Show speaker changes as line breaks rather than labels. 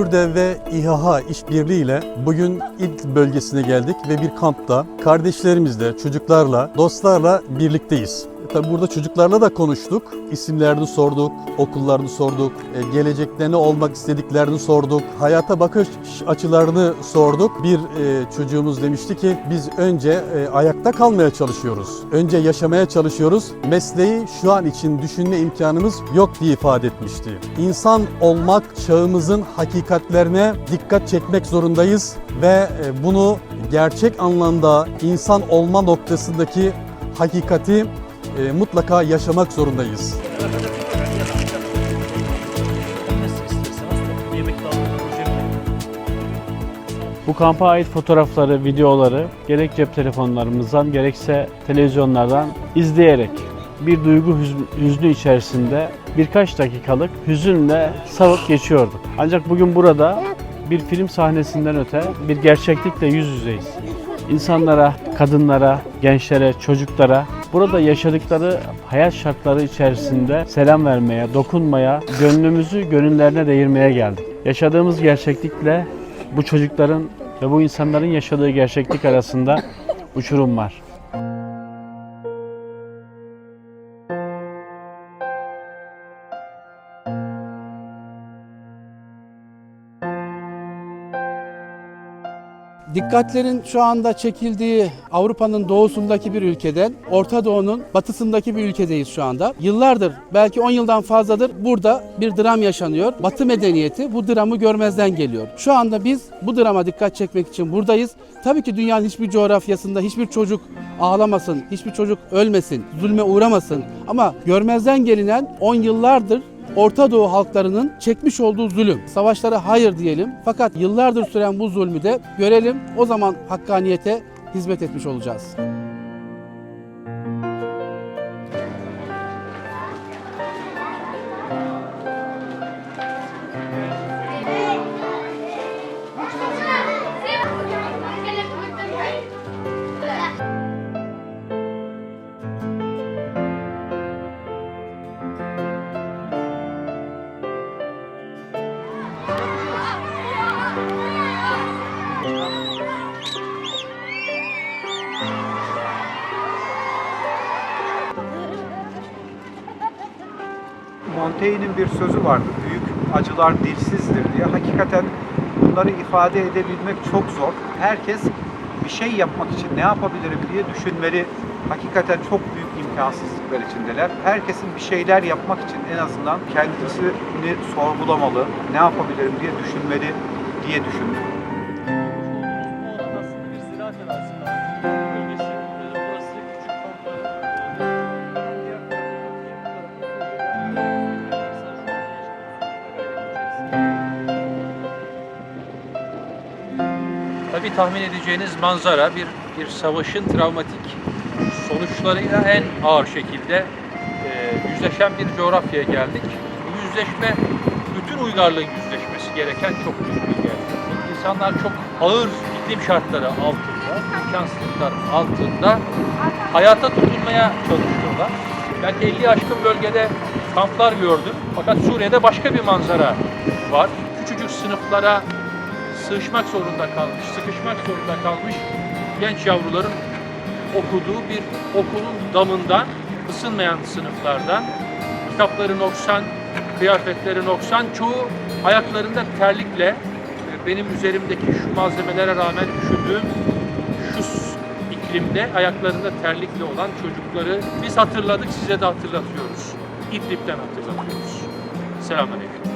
Kürdev ve İHA işbirliğiyle bugün İdlib bölgesine geldik ve bir kampta kardeşlerimizle, çocuklarla, dostlarla birlikteyiz. Tabi burada çocuklarla da konuştuk. İsimlerini sorduk, okullarını sorduk, e, gelecekte ne olmak istediklerini sorduk, hayata bakış açılarını sorduk. Bir e, çocuğumuz demişti ki biz önce e, ayakta kalmaya çalışıyoruz. Önce yaşamaya çalışıyoruz. Mesleği şu an için düşünme imkanımız yok diye ifade etmişti. İnsan olmak çağımızın hakikatlerine dikkat çekmek zorundayız ve bunu gerçek anlamda insan olma noktasındaki hakikati e, mutlaka yaşamak zorundayız.
Bu kampa ait fotoğrafları, videoları gerek cep telefonlarımızdan gerekse televizyonlardan izleyerek bir duygu hüz- hüznü içerisinde birkaç dakikalık hüzünle savup geçiyorduk. Ancak bugün burada bir film sahnesinden öte bir gerçeklikle yüz yüzeyiz. İnsanlara, kadınlara, gençlere, çocuklara burada yaşadıkları hayat şartları içerisinde selam vermeye, dokunmaya, gönlümüzü gönüllerine değirmeye geldik. Yaşadığımız gerçeklikle bu çocukların ve bu insanların yaşadığı gerçeklik arasında uçurum var.
Dikkatlerin şu anda çekildiği Avrupa'nın doğusundaki bir ülkeden Orta Doğu'nun batısındaki bir ülkedeyiz şu anda. Yıllardır, belki 10 yıldan fazladır burada bir dram yaşanıyor. Batı medeniyeti bu dramı görmezden geliyor. Şu anda biz bu drama dikkat çekmek için buradayız. Tabii ki dünyanın hiçbir coğrafyasında hiçbir çocuk ağlamasın, hiçbir çocuk ölmesin, zulme uğramasın. Ama görmezden gelinen 10 yıllardır Orta Doğu halklarının çekmiş olduğu zulüm. Savaşlara hayır diyelim. Fakat yıllardır süren bu zulmü de görelim. O zaman hakkaniyete hizmet etmiş olacağız.
Montaigne'in bir sözü vardı. Büyük acılar dilsizdir diye. Hakikaten bunları ifade edebilmek çok zor. Herkes bir şey yapmak için ne yapabilirim diye düşünmeli. Hakikaten çok büyük imkansızlıklar içindeler. Herkesin bir şeyler yapmak için en azından kendisini sorgulamalı, ne yapabilirim diye düşünmeli diye düşündüm.
Tabii tahmin edeceğiniz manzara bir bir savaşın travmatik sonuçlarıyla en ağır şekilde e, yüzleşen bir coğrafyaya geldik. Bu yüzleşme bütün uygarlığın yüzleşmesi gereken çok büyük bir gerçeklik. İnsanlar çok ağır iklim şartları altında, imkansızlıklar altında hayata tutunmaya çalışıyorlar. Belki 50 aşkın bölgede kamplar gördüm. Fakat Suriye'de başka bir manzara var. Küçücük sınıflara sığışmak zorunda kalmış, sıkışmak zorunda kalmış genç yavruların okuduğu bir okulun damından, ısınmayan sınıflardan, kitapları noksan, kıyafetleri noksan, çoğu ayaklarında terlikle, e, benim üzerimdeki şu malzemelere rağmen üşüdüğüm şu iklimde ayaklarında terlikle olan çocukları biz hatırladık, size de hatırlatıyoruz. İdlib'den hatırlatıyoruz. Selamünaleyküm.